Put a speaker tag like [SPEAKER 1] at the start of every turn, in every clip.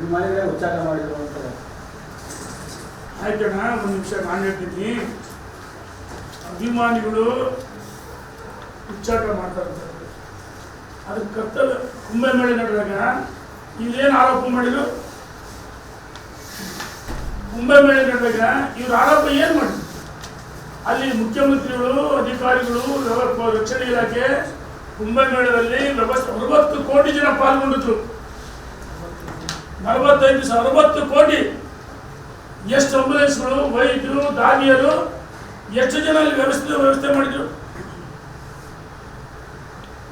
[SPEAKER 1] ಅಭಿಮಾನಿಗಳೇ ಉಚ್ಚಾರ ಮಾಡಿದ್ರು ಅಂತ
[SPEAKER 2] ಆಯ್ತಣ್ಣ ಒಂದು ನಿಮಿಷ ನಾನು ಹೇಳ್ತೀನಿ. ಅಭಿಮಾನಿಗಳು ಉಚ್ಚಾಟ ಮಾಡ್ತಾರೆ ಅದಕ್ಕೆ ಕರ್ತವ್ಯ ಮೇಲೆ ನಡೆದಾಗ ಇಲ್ಲೇನು ಆರೋಪ ಮಾಡಿದ್ರು? ಕುಂಭಮೇಳ ನಡೆದಾಗ ಇವ್ರ ಆರೋಪ ಏನು ಮಾಡಿದ್ರು? ಅಲ್ಲಿ ಮುಖ್ಯಮಂತ್ರಿಗಳು, ಅಧಿಕಾರಿಗಳು ರಕ್ಷಣೆ ಇಲಾಖೆ ಕುಂಭಮೇಳದಲ್ಲಿ ವ್ಯವಸ್ಥೆ, ಅರವತ್ತು ಕೋಟಿ ಜನ ಪಾಲ್ಗೊಂಡಿದ್ರು. ನಲವತ್ತೈದು ಸಾವಿರ ಅರವತ್ತು ಕೋಟಿ. ಎಷ್ಟು ಅಂಬುಲೆನ್ಸ್ಗಳು ವೈದ್ಯರು ದಾದಿಯರು ಎಷ್ಟು ಜನ ಅಲ್ಲಿ ವ್ಯವಸ್ಥೆ ವ್ಯವಸ್ಥೆ ಮಾಡಿದ್ರು?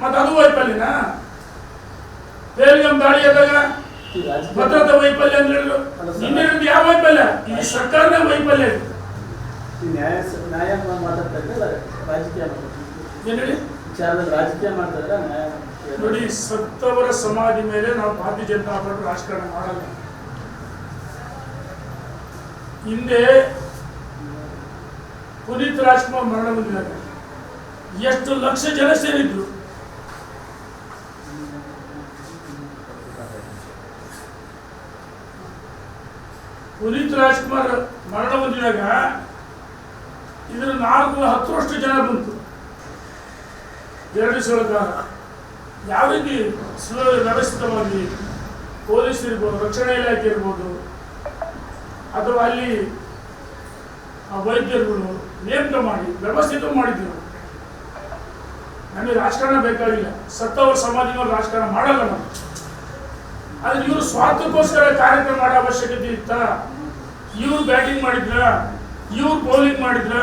[SPEAKER 2] ಮತ್ತೆ ಅದು ವೈಫಲ್ಯನ? ಬೇರೆ ದಾಳಿ ಆದಾಗ ಭದ್ರತಾ ವೈಫಲ್ಯ ಅಂತ ಹೇಳಿದ್ರು. ನಿನ್ನೆ ಯಾವ ವೈಫಲ್ಯ? ಈ ಸರ್ಕಾರದ ವೈಫಲ್ಯ
[SPEAKER 1] ನ್ಯಾಯ ಮಾತಾಡ್ತಾ ರಾಜಕೀಯ ಮಾಡ್ತಾರೆ
[SPEAKER 2] ಏನ್ ಹೇಳಿ?
[SPEAKER 1] ವಿಚಾರದಲ್ಲಿ ರಾಜಕೀಯ ಮಾಡ್ತಾ ನ್ಯಾಯ
[SPEAKER 2] ನೋಡಿ ಸತ್ತವರ ಸಮಾಧಿ ಮೇಲೆ ನಾವು ಭಾರತೀಯ ಜನತಾ ಪಾರ್ಟಿ ರಾಜಕಾರಣ ಮಾಡಲ್ಲ. ಹಿಂದೆ ಪುನೀತ್ ರಾಜ್ಕುಮಾರ್ ಮರಣ ಹೊಂದಿದ್ದಾರೆ. ಎಷ್ಟು ಲಕ್ಷ ಜನ ಸೇರಿದ್ರು. ಪುನೀತ್ ರಾಜ್ಕುಮಾರ್ ಮರಣ ಹೊಂದಿದಾಗ ಇದ್ರ ನಾಲ್ಕು ಹತ್ತರಷ್ಟು ಜನ ಬಂತು. ಎರಡು ಸಾವಿರದ ಯಾವ ರೀತಿ ಸುವ್ಯವಸ್ಥಿತವಾಗಿ ಪೊಲೀಸ್ ಇರ್ಬೋದು, ರಕ್ಷಣಾ ಇಲಾಖೆ ಇರ್ಬೋದು, ಅಥವಾ ಅಲ್ಲಿ ವೈದ್ಯರುಗಳು ನೇಮಕ ಮಾಡಿ, ವ್ಯವಸ್ಥಿತ ಮಾಡಿದ್ರು. ನಮಗೆ ರಾಜಕಾರಣ ಬೇಕಾಗಿಲ್ಲ. ಸತ್ತವರ ಸಮಾಜದವರು ರಾಜಕಾರಣ ಮಾಡಲ್ಲ ನಾವು. ಆದ್ರೆ ಇವರು ಸ್ವಾರ್ಥಕ್ಕೋಸ್ಕರ ಕಾರ್ಯಕ್ರಮ ಮಾಡೋ ಅವಶ್ಯಕತೆ ಇತ್ತ? ಇವ್ರು ಬ್ಯಾಟಿಂಗ್ ಮಾಡಿದ್ರ? ಇವ್ರು ಬೌಲಿಂಗ್ ಮಾಡಿದ್ರ?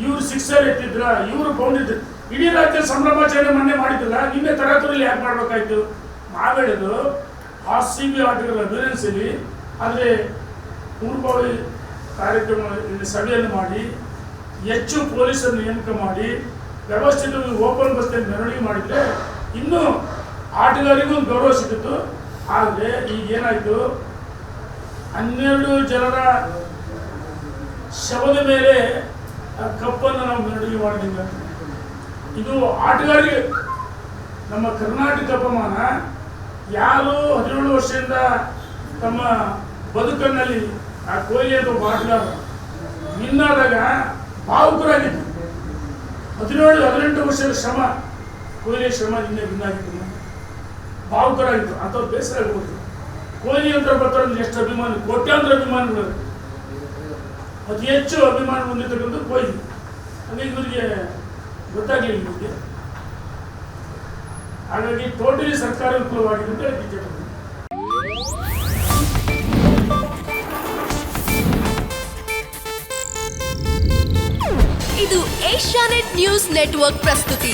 [SPEAKER 2] ಇವ್ರು ಸಿಕ್ಸರ್ ಎತ್ತಿದ್ರ, ಇವ್ರು ಬೌಂಡಿದ್ರು ಇಡೀ ರಾಜ್ಯ ಸಂಭ್ರಮಾಚರಣೆ ಮೊನ್ನೆ ಮಾಡಿದ್ದಿಲ್ಲ ನಿನ್ನೆ ತರಾತುರಿಲಿ ಯಾಕೆ ಮಾಡ್ಬೇಕಾಯ್ತು? ಮಾವೇಳಿದ್ರು ಆ ಸಿ ಬಿ ಆಟಗಳ ಅಭಿನಯಿಸಲಿ ಆದರೆ ಪೂರ್ವಭಾವಿ ಕಾರ್ಯಕ್ರಮ ಸಭೆಯನ್ನು ಮಾಡಿ, ಹೆಚ್ಚು ಪೊಲೀಸನ್ನು ನೇಮಕ ಮಾಡಿ, ವ್ಯವಸ್ಥಿತವಾಗಿ ಓಪನ್ ಬಸ್ ಮೆರವಣಿಗೆ ಮಾಡಿದ್ರೆ ಇನ್ನೂ ಆಟಗಾರಿಗೂ ಒಂದು ಗೌರವ ಸಿಕ್ಕಿತ್ತು. ಆದರೆ ಈಗ ಏನಾಯಿತು? ಹನ್ನೆರಡು ಜನರ ಶವದ ಮೇಲೆ ಆ ಕಪ್ಪನ್ನು ನಾವು ಮೆರವಣಿಗೆ ಮಾಡಲಿಲ್ಲ. ಇದು ಆಟಗಾರಿಗೆ ನಮ್ಮ ಕರ್ನಾಟಕ ಅಪಮಾನ. ಯಾರು ಹದಿನೇಳು ವರ್ಷದಿಂದ ತಮ್ಮ ಬದುಕನ್ನಲ್ಲಿ ಆ ಕೊಹ್ಲಿ ಆಟಗಾರ ವಿನ್ ಆದಾಗ ಭಾವುಕರಾಗಿತ್ತು ಹದಿನೇಳು, ಹದಿನೆಂಟು ವರ್ಷದ ಶ್ರಮ ಕೊಹ್ಲಿ ಶ್ರಮ ನಿನ್ನೆ ಭಿನ್ನಾಗಿತ್ತು ಭಾವುಕರಾಗಿತ್ತು ಅಂಥವ್ರು ಬೇಸರ ಆಗ್ಬೋದು ಕೊಹ್ಲಿ ಅಂತ ಬರ್ತಾರೆ ಎಷ್ಟು ಅಭಿಮಾನಿ, ಕೋಟ್ಯಾಂತರ ಅಭಿಮಾನಿಗಳು. ಅತಿ ಹೆಚ್ಚು ಅಭಿಮಾನ ಹೊಂದಿರ್ತಕ್ಕಂಥ ಕೊಹ್ಲಿ ಹಾಗಾಗಿ ಇವರಿಗೆ ಗೊತ್ತಾಗಲಿಲ್ಲ ಇವರಿಗೆ. ಹಾಗಾಗಿ ಟೋಟಲಿ ಸರ್ಕಾರ ಅಂತ ಹೇಳಕ್ಕೆ
[SPEAKER 3] ಇದು ಏಷ್ಯಾನೆಟ್ ನ್ಯೂಸ್ ನೆಟ್ವರ್ಕ್ ಪ್ರಸ್ತುತಿ.